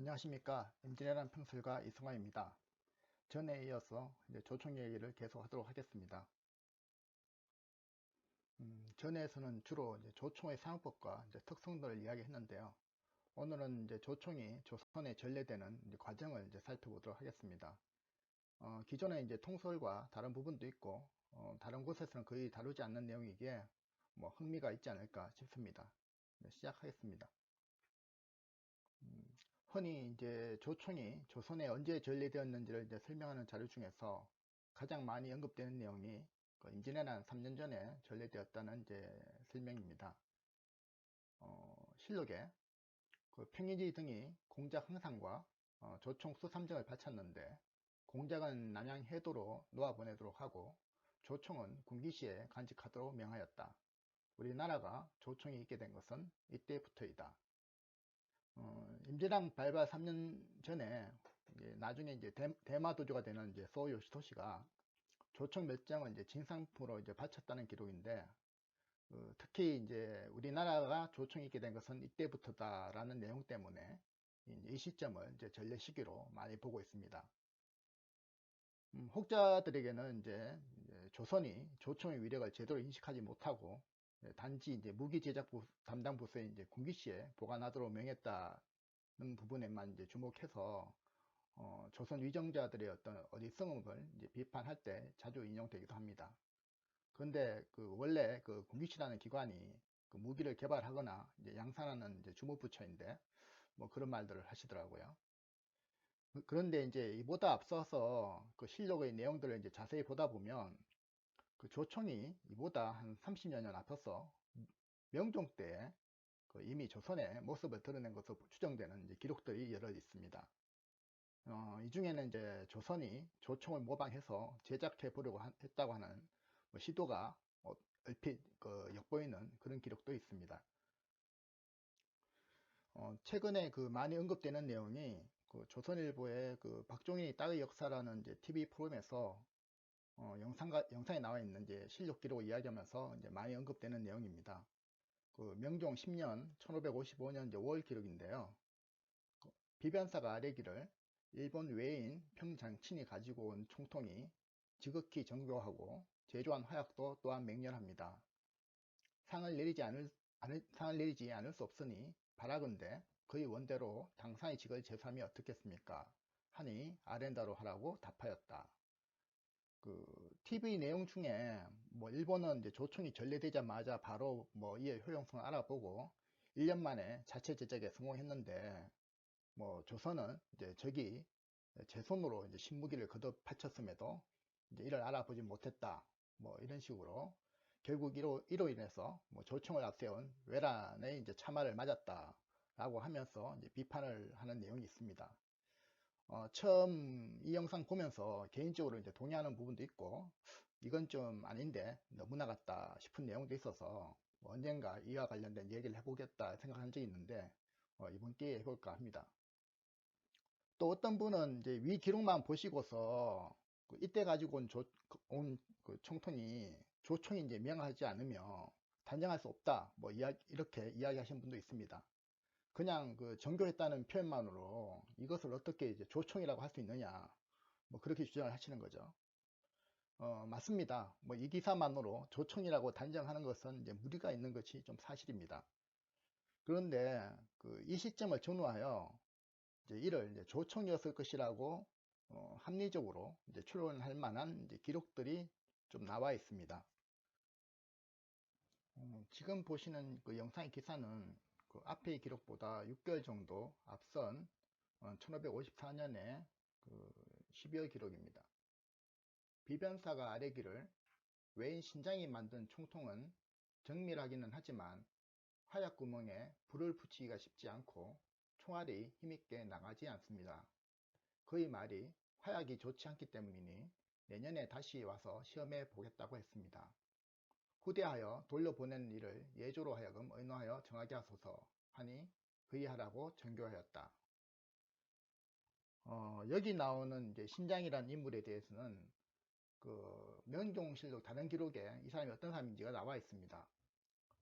안녕하십니까 임진왜란 평설가 이승화입니다. 전에 이어서 조총 얘기를 계속 하도록 하겠습니다. 음, 전에서는 주로 조총의 사용법과 특성들을 이야기했는데요. 오늘은 조총이 조선에 전래되는 과정을 살펴보도록 하겠습니다. 어, 기존에 이제 통솔과 다른 부분도 있고 어, 다른 곳에서는 거의 다루지 않는 내용이기에 뭐 흥미가 있지 않을까 싶습니다. 네, 시작하겠습니다. 음, 흔히 이제 조총이 조선에 언제 전래되었는지를 이제 설명하는 자료 중에서 가장 많이 언급되는 내용이 그 임진왜란 3년 전에 전래되었다는 이제 설명입니다. 어, 실록에 그 평의지 등이 공작 항상과 어, 조총 수삼정을 바쳤는데 공작은 남양 해도로 놓아보내도록 하고 조총은 군기시에 간직하도록 명하였다. 우리나라가 조총이 있게 된 것은 이때부터이다. 어, 임진왜란 발발 3년 전에 이제 나중에 이제 대, 마도주가 되는 이제 소요 시토시가 조총 몇 장을 이제 진상품으로 이제 바쳤다는 기록인데 어, 특히 이제 우리나라가 조총이 있게 된 것은 이때부터다라는 내용 때문에 이 시점을 이제 전례 시기로 많이 보고 있습니다. 음, 혹자들에게는 이제, 이제 조선이 조총의 위력을 제대로 인식하지 못하고 예, 단지 이제 무기 제작 부, 담당 부서에 이제 군기시에 보관하도록 명했다는 부분에만 이제 주목해서 어, 조선 위정자들의 어떤 어리석음을 이제 비판할 때 자주 인용되기도 합니다. 그런데 그 원래 그 군기시라는 기관이 그 무기를 개발하거나 이제 양산하는 이제 주무부처인데 뭐 그런 말들을 하시더라고요. 그, 그런데 이제 이보다 앞서서 그 실록의 내용들을 이제 자세히 보다 보면 그 조총이 이보다 한 30여 년 앞서서 명종 때 그 이미 조선의 모습을 드러낸 것으로 추정되는 기록들이 여러 있습니다. 어, 이 중에는 이제 조선이 조총을 모방해서 제작해 보려고 했다고 하는 뭐 시도가 어, 얼핏 그 엿보이는 그런 기록도 있습니다. 어, 최근에 그 많이 언급되는 내용이 그 조선일보의 그 박종인이 딸의 역사라는 이제 TV 프로그램에서 어, 영상가, 영상에 나와 있는 이제 실력 기록을 이야기하면서 이제 많이 언급되는 내용입니다. 그 명종 10년 1555년 이제 5월 기록인데요. 그 비변사가 아래기를 일본 외인 평장친이 가지고 온 총통이 지극히 정교하고 제조한 화약도 또한 맹렬합니다. 상을 내리지 않을, 않을 상을 내리지 않을 수 없으니 바라건대 그의 원대로 당상의 직을 제수하면 어떻겠습니까? 하니 아렌다로 하라고 답하였다. 그 TV 내용 중에 뭐 일본은 이제 조총이 전래되자마자 바로 뭐 이의 효용성을 알아보고 1년 만에 자체 제작에 성공했는데 뭐 조선은 이제 적이 제 손으로 이제 신무기를 거듭 바쳤음에도 이제 이를 알아보지 못했다. 뭐 이런 식으로 결국 이로, 이로 인해서 뭐 조총을 앞세운 외란의 이제 참화를 맞았다. 라고 하면서 비판을 하는 내용이 있습니다. 어, 처음 이 영상 보면서 개인적으로 이제 동의하는 부분도 있고 이건 좀 아닌데 너무나 같다 싶은 내용도 있어서 뭐 언젠가 이와 관련된 얘기를 해보겠다 생각한 적이 있는데 어, 이번 기회에 해볼까 합니다. 또 어떤 분은 이제 위 기록만 보시고서 그 이때 가지고 온, 조, 온 그 총통이 조총이 이제 명하지 않으며 단정할 수 없다 뭐 이야, 이렇게 이야기하신 분도 있습니다. 그냥 그 정교했다는 표현만으로 이것을 어떻게 이제 조총이라고 할 수 있느냐 뭐 그렇게 주장을 하시는 거죠. 어, 맞습니다. 뭐 이 기사만으로 조총이라고 단정하는 것은 이제 무리가 있는 것이 좀 사실입니다. 그런데 그 이 시점을 전후하여 이제 이를 이제 조총이었을 것이라고 어, 합리적으로 이제 추론할 만한 이제 기록들이 좀 나와 있습니다. 어, 지금 보시는 그 영상의 기사는 그 앞의 기록보다 6개월 정도 앞선 1554년에 어, 그 12월 기록입니다. 비변사가 아래기를 외인 신장이 만든 총통은 정밀하기는 하지만 화약 구멍에 불을 붙이기가 쉽지 않고 총알이 힘있게 나가지 않습니다. 그의 말이 화약이 좋지 않기 때문이니 내년에 다시 와서 시험해 보겠다고 했습니다. 후대하여 돌려보내는 일을 예조로 하여금 의노하여 정하게 하소서 하니 그이하라고 전교하였다. 어, 여기 나오는 이제 신장이라는 인물에 대해서는 그 명종실록 다른 기록에 이 사람이 어떤 사람인지가 나와 있습니다.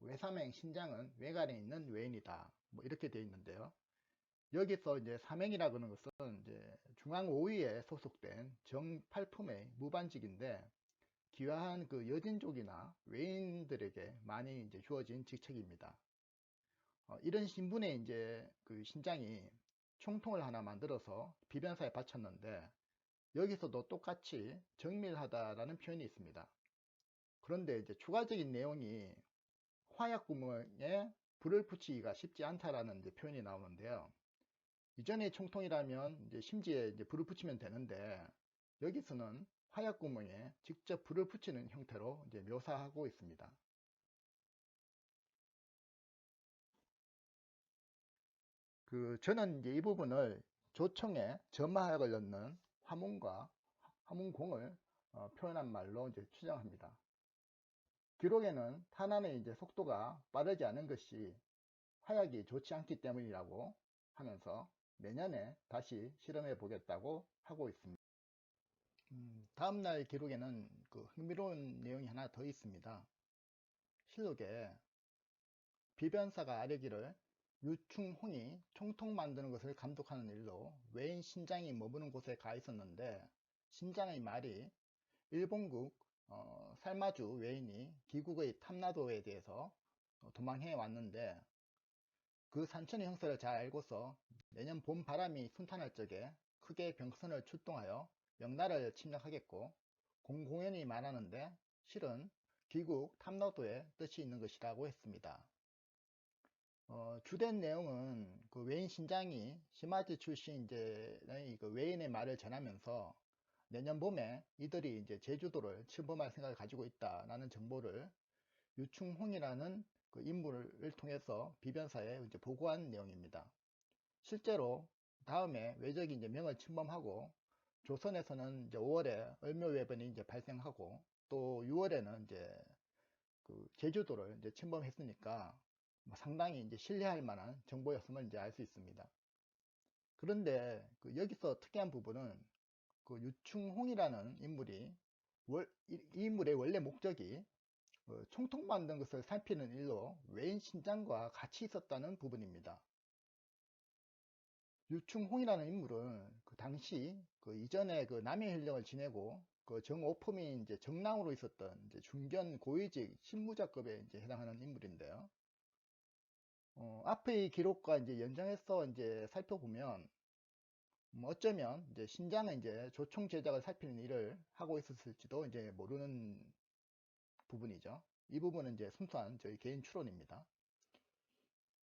외삼행 신장은 외관에 있는 외인이다. 뭐 이렇게 되어 있는데요. 여기서 이제 사명이라 그러는 것은 이제 중앙 5위에 소속된 정팔품의 무반직인데 귀화한 그 여진족이나 외인들에게 많이 이제 주어진 직책입니다. 어, 이런 신분의 이제 그 신장이 총통을 하나 만들어서 비변사에 바쳤는데 여기서도 똑같이 정밀하다라는 표현이 있습니다. 그런데 이제 추가적인 내용이 화약 구멍에 불을 붙이기가 쉽지 않다라는 표현이 나오는데요. 이전에 총통이라면 이제 심지에 이제 불을 붙이면 되는데 여기서는 화약 구멍에 직접 불을 붙이는 형태로 이제 묘사하고 있습니다. 그 저는 이제 이 부분을 조청에 점화약을 넣는 화문과 화문공을 어, 표현한 말로 이제 추정합니다. 기록에는 탄환의 이제 속도가 빠르지 않은 것이 화약이 좋지 않기 때문이라고 하면서 내년에 다시 실험해 보겠다고 하고 있습니다. 음, 다음날 기록에는 그 흥미로운 내용이 하나 더 있습니다. 실록에 비변사가 아뢰기를 유충홍이 총통 만드는 것을 감독하는 일로 외인 신장이 머무는 곳에 가 있었는데 신장의 말이 일본국 어, 살마주 외인이 기국의 탐나도에 대해서 도망해 왔는데 그 산천의 형세를 잘 알고서 내년 봄 바람이 순탄할 적에 크게 병선을 출동하여 명나라를 침략하겠고 공공연히 말하는데 실은 귀국 탐나도에 뜻이 있는 것이라고 했습니다. 어, 주된 내용은 그 외인 신장이 시마지 출신 이제 그 외인의 말을 전하면서 내년 봄에 이들이 이제 제주도를 침범할 생각을 가지고 있다라는 정보를 유충홍이라는 그 인물을 통해서 비변사에 이제 보고한 내용입니다. 실제로 다음에 외적이 이제 명을 침범하고 조선에서는 이제 5월에 을묘외변이 이제 발생하고 또 6월에는 이제 그 제주도를 이제 침범했으니까 뭐 상당히 이제 신뢰할 만한 정보였음을 이제 알 수 있습니다. 그런데 그 여기서 특이한 부분은 그 유충홍이라는 인물이 월, 이, 인물의 원래 목적이 그 총통 만든 것을 살피는 일로 외인 신장과 같이 있었다는 부분입니다. 유충홍이라는 인물은 그 당시 그 이전에 그 남해 현령을 지내고 그 정오품이 이제 정랑으로 있었던 이제 중견 고위직 신무자급에 이제 해당하는 인물인데요. 어, 앞의 기록과 이제 연장해서 이제 살펴보면 뭐 어쩌면 이제 신장은 이제 조총 제작을 살피는 일을 하고 있었을지도 이제 모르는 부분이죠. 이 부분은 이제 순수한 저희 개인 추론입니다.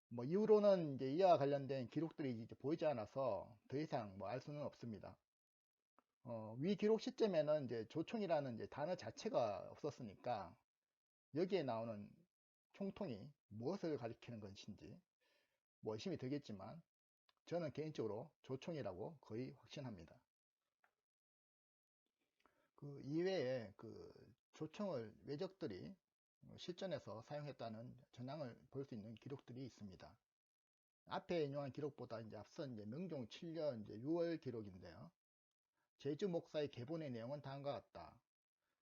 뭐 이후로는 이제 이와 관련된 기록들이 이제 보이지 않아서 더 이상 뭐 알 수는 없습니다. 어, 위 기록 시점에는 이제 조총이라는 이제 단어 자체가 없었으니까 여기에 나오는 총통이 무엇을 가리키는 것인지 뭐 의심이 되겠지만 저는 개인적으로 조총이라고 거의 확신합니다. 그 이외에 그 조총을 외적들이 실전에서 사용했다는 전향을 볼 수 있는 기록들이 있습니다. 앞에 인용한 기록보다 이제 앞선 이제 명종 7년 이제 6월 기록인데요. 제주 목사의 계본의 내용은 다음과 같다.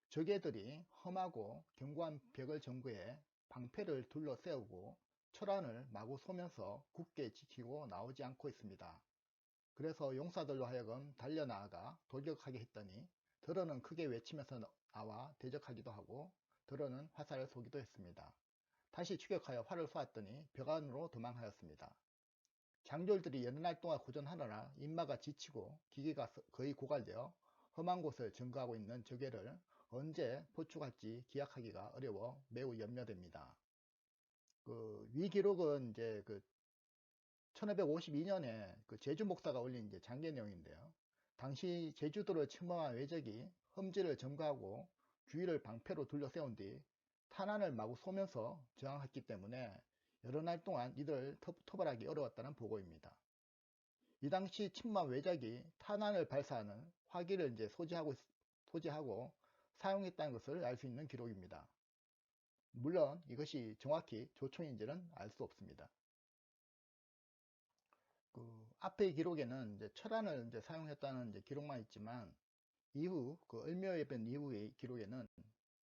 적애들이 험하고 견고한 벽을 점거해 방패를 둘러 세우고 철안을 마구 쏘면서 굳게 지키고 나오지 않고 있습니다. 그래서 용사들로 하여금 달려나아가 돌격하게 했더니 더러는 크게 외치면서 나와 대적하기도 하고 더러는 화살을 쏘기도 했습니다. 다시 추격하여 활을 쏘았더니 벽 안으로 도망하였습니다. 장졸들이 여러 날 동안 고전하느라 인마가 지치고 기계가 거의 고갈되어 험한 곳을 증거하고 있는 저게를 언제 포축할지 기약하기가 어려워 매우 염려됩니다. 그 위기록은 이제 그 1552년에 그 제주 목사가 올린 이제 장계 내용인데요. 당시 제주도를 침범한 외적이 험지를 점거하고 주위를 방패로 둘러세운 뒤 탄환을 마구 쏘면서 저항했기 때문에 여러 날 동안 이들을 토벌하기 어려웠다는 보고입니다. 이 당시 침범 외적이 탄환을 발사하는 화기를 이제 소지하고, 소지하고 사용했다는 것을 알 수 있는 기록입니다. 물론 이것이 정확히 조총인지는 알 수 없습니다. 그 앞의 기록에는 이제 철안을 이제 사용했다는 이제 기록만 있지만 이후 그 을묘예변 이후의 기록에는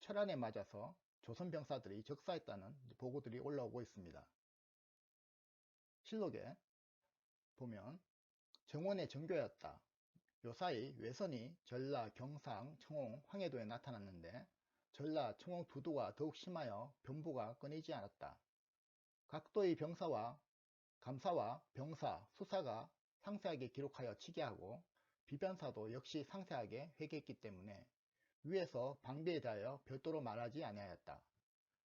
철안에 맞아서 조선 병사들이 적사했다는 보고들이 올라오고 있습니다. 실록에 보면 정원의 정교였다. 요사이 외선이 전라, 경상, 청홍, 황해도에 나타났는데 전라, 청홍 두도가 더욱 심하여 변부가 끊이지 않았다. 각도의 병사와 감사와 병사, 수사가 상세하게 기록하여 치게하고 비변사도 역시 상세하게 회개했기 때문에 위에서 방비에 대하여 별도로 말하지 아니하였다.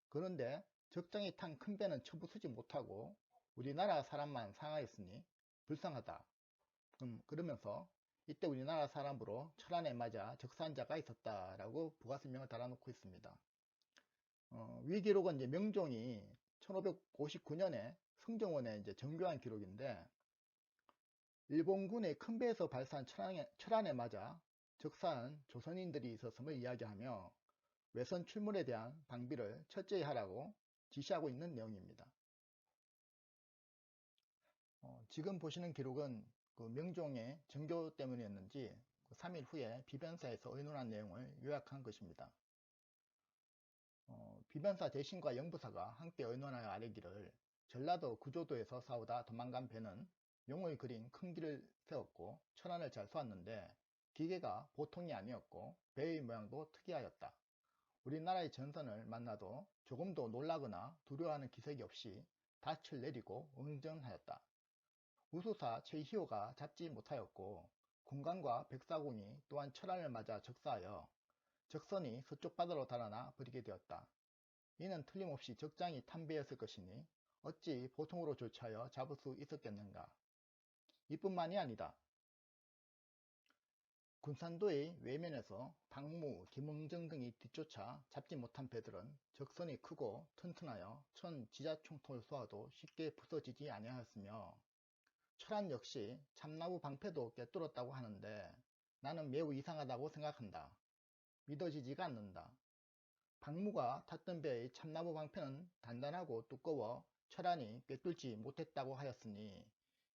그런데 적장이 탄큰 배는 처부수지 못하고 우리나라 사람만 상하였으니 불쌍하다. 음, 그러면서 이때 우리나라 사람으로 철안에 맞아 적산자가 있었다라고 부가설명을 달아놓고 있습니다. 어, 위 기록은 이제 명종이 1559년에 성정원에 이제 정교한 기록인데 일본군의 큰 배에서 발사한 철안에, 철안에 맞아 적산 조선인들이 있었음을 이야기하며 외선 출몰에 대한 방비를 철저히 하라고 지시하고 있는 내용입니다. 어, 지금 보시는 기록은 그 명종의 정교 때문이었는지 그 3일 후에 비변사에서 의논한 내용을 요약한 것입니다. 어, 비변사 대신과 영부사가 함께 의논하여 아뢰기를 전라도 구조도에서 싸우다 도망간 배는 용을 그린 큰 길을 세웠고 천안을 잘 쏘았는데 기계가 보통이 아니었고 배의 모양도 특이하였다. 우리나라의 전선을 만나도 조금도 놀라거나 두려워하는 기색이 없이 닻을 내리고 응전하였다. 우수사 최희호가 잡지 못하였고 군관과 백사공이 또한 철안을 맞아 적사하여 적선이 서쪽 바다로 달아나 버리게 되었다. 이는 틀림없이 적장이 탄배였을 것이니 어찌 보통으로 조치하여 잡을 수 있었겠는가. 이뿐만이 아니다. 군산도의 외면에서 박무, 김응정 등이 뒤쫓아 잡지 못한 배들은 적선이 크고 튼튼하여 천 지자총통을 쏘아도 쉽게 부서지지 아니하였으며 철안 역시 참나무 방패도 꿰뚫었다고 하는데 나는 매우 이상하다고 생각한다. 믿어지지가 않는다. 박무가 탔던 배의 참나무 방패는 단단하고 두꺼워 철안이 꿰뚫지 못했다고 하였으니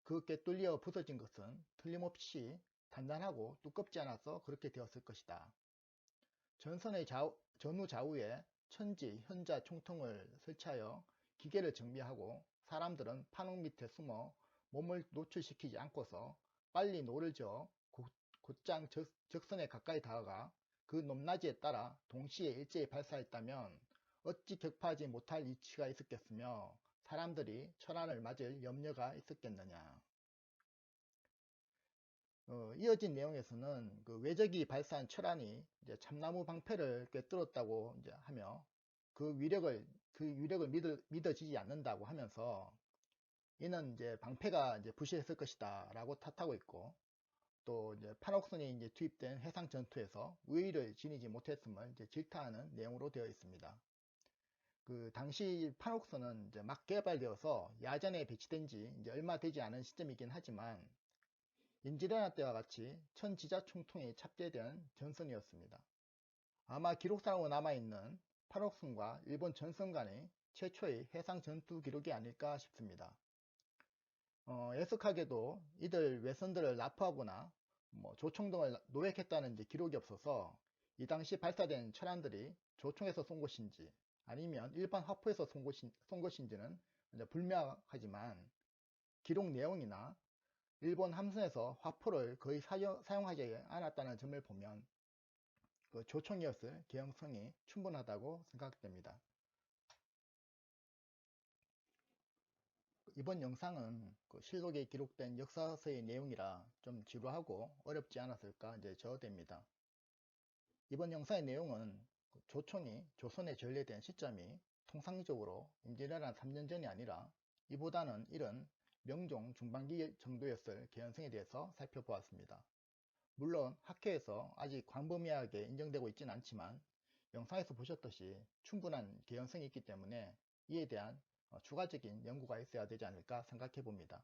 그 꿰뚫려 부서진 것은 틀림없이 단단하고 두껍지 않아서 그렇게 되었을 것이다. 전선의 좌우, 전후 좌우에 천지, 현자, 총통을 설치하여 기계를 정비하고 사람들은 판옥 밑에 숨어 몸을 노출시키지 않고서 빨리 노를 저어 곧장 적, 적선에 가까이 다가가 그 높낮이에 따라 동시에 일제히 발사했다면 어찌 격파하지 못할 이치가 있었겠으며 사람들이 천안을 맞을 염려가 있었겠느냐. 어, 이어진 내용에서는 그 외적이 발사한 철안이 이제 참나무 방패를 꿰뚫었다고 이제 하며 그 위력을 그 위력을 믿어, 믿어지지 않는다고 하면서 이는 이제 방패가 이제 부실했을 것이다 라고 탓하고 있고 또 이제 판옥선이 이제 투입된 해상 전투에서 우위를 지니지 못했음을 이제 질타하는 내용으로 되어 있습니다. 그 당시 판옥선은 이제 막 개발되어서 야전에 배치된 지 이제 얼마 되지 않은 시점이긴 하지만 인지레나 때와 같이 천지자 총통이 탑재된 전선이었습니다. 아마 기록상으로 남아있는 판옥선과 일본 전선 간의 최초의 해상 전투 기록이 아닐까 싶습니다. 어, 애석하게도 이들 외선들을 납포하거나 뭐 조총 등을 노획했다는 기록이 없어서 이 당시 발사된 철안들이 조총에서 쏜 것인지 아니면 일반 화포에서 쏜, 것인, 쏜 것인지는 불명하지만 기록 내용이나 일본 함선에서 화포를 거의 사용, 사용 하지 않았다는 점을 보면 그 조총이었을 개연성이 충분하다고 생각됩니다. 이번 영상은 그 실록에 기록된 역사서의 내용이라 좀 지루하고 어렵지 않았을까 이제 저어됩니다. 이번 영상의 내용은 그 조총이 조선에 전래된 시점이 통상적으로 임진왜란 3년 전이 아니라 이보다는 이른 명종 중반기 정도였을 개연성에 대해서 살펴보았습니다. 물론 학회에서 아직 광범위하게 인정되고 있지는 않지만 영상에서 보셨듯이 충분한 개연성이 있기 때문에 이에 대한 어, 추가적인 연구가 있어야 되지 않을까 생각해 봅니다.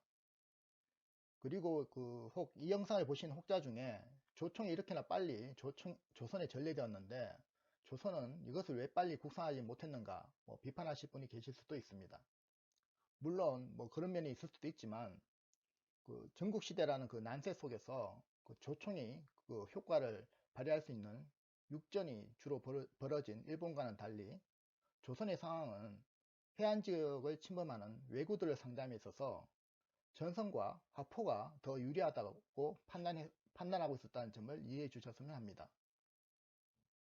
그리고 그 혹 이 영상을 보신 혹자 중에 조총이 이렇게나 빨리 조총, 조선에 전래되었는데 조선은 이것을 왜 빨리 국산하지 못했는가 뭐 비판하실 분이 계실 수도 있습니다. 물론 뭐 그런 면이 있을 수도 있지만 그 전국시대라는 그 난세 속에서 그 조총이 그 효과를 발휘할 수 있는 육전이 주로 벌어 진 일본과는 달리 조선의 상황은 해안 지역을 침범하는 왜구들을 상담에 있어서 전선과 화포가 더 유리하다고 판단해, 판단하고 있었다는 점을 이해해 주셨으면 합니다.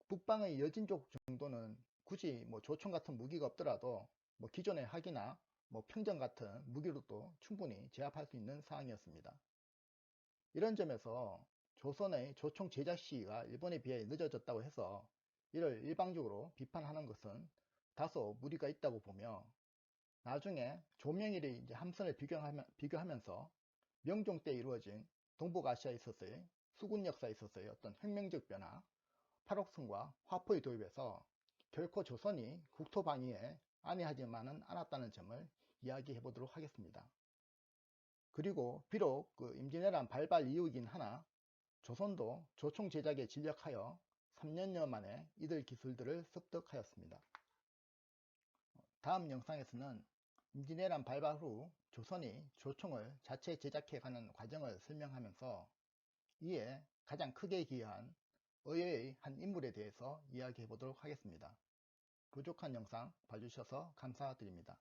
북방의 여진족 정도는 굳이 뭐 조총 같은 무기가 없더라도 뭐 기존의 학이나 뭐 평전 같은 무기로도 충분히 제압할 수 있는 상황이었습니다. 이런 점에서 조선의 조총 제작 시기가 일본에 비해 늦어졌다고 해서 이를 일방적으로 비판하는 것은 다소 무리가 있다고 보며 나중에 조명일이 이제 함선을 비교하면, 서 명종 때 이루어진 동북아시아에 있어서의 수군 역사에 있어서의 어떤 혁명적 변화, 팔옥선과 화포의 도입에서 결코 조선이 국토 방위에 안해하지만은 않았다는 점을 이야기해 보도록 하겠습니다. 그리고 비록 그 임진왜란 발발 이후이긴 하나 조선도 조총 제작에 진력하여 3년여 만에 이들 기술들을 습득하였습니다. 다음 영상에서는 임진왜란 발발 후 조선이 조총을 자체 제작해가는 과정을 설명하면서 이에 가장 크게 기여한 의회의 한 인물에 대해서 이야기해 보도록 하겠습니다. 부족한 영상 봐주셔서 감사드립니다.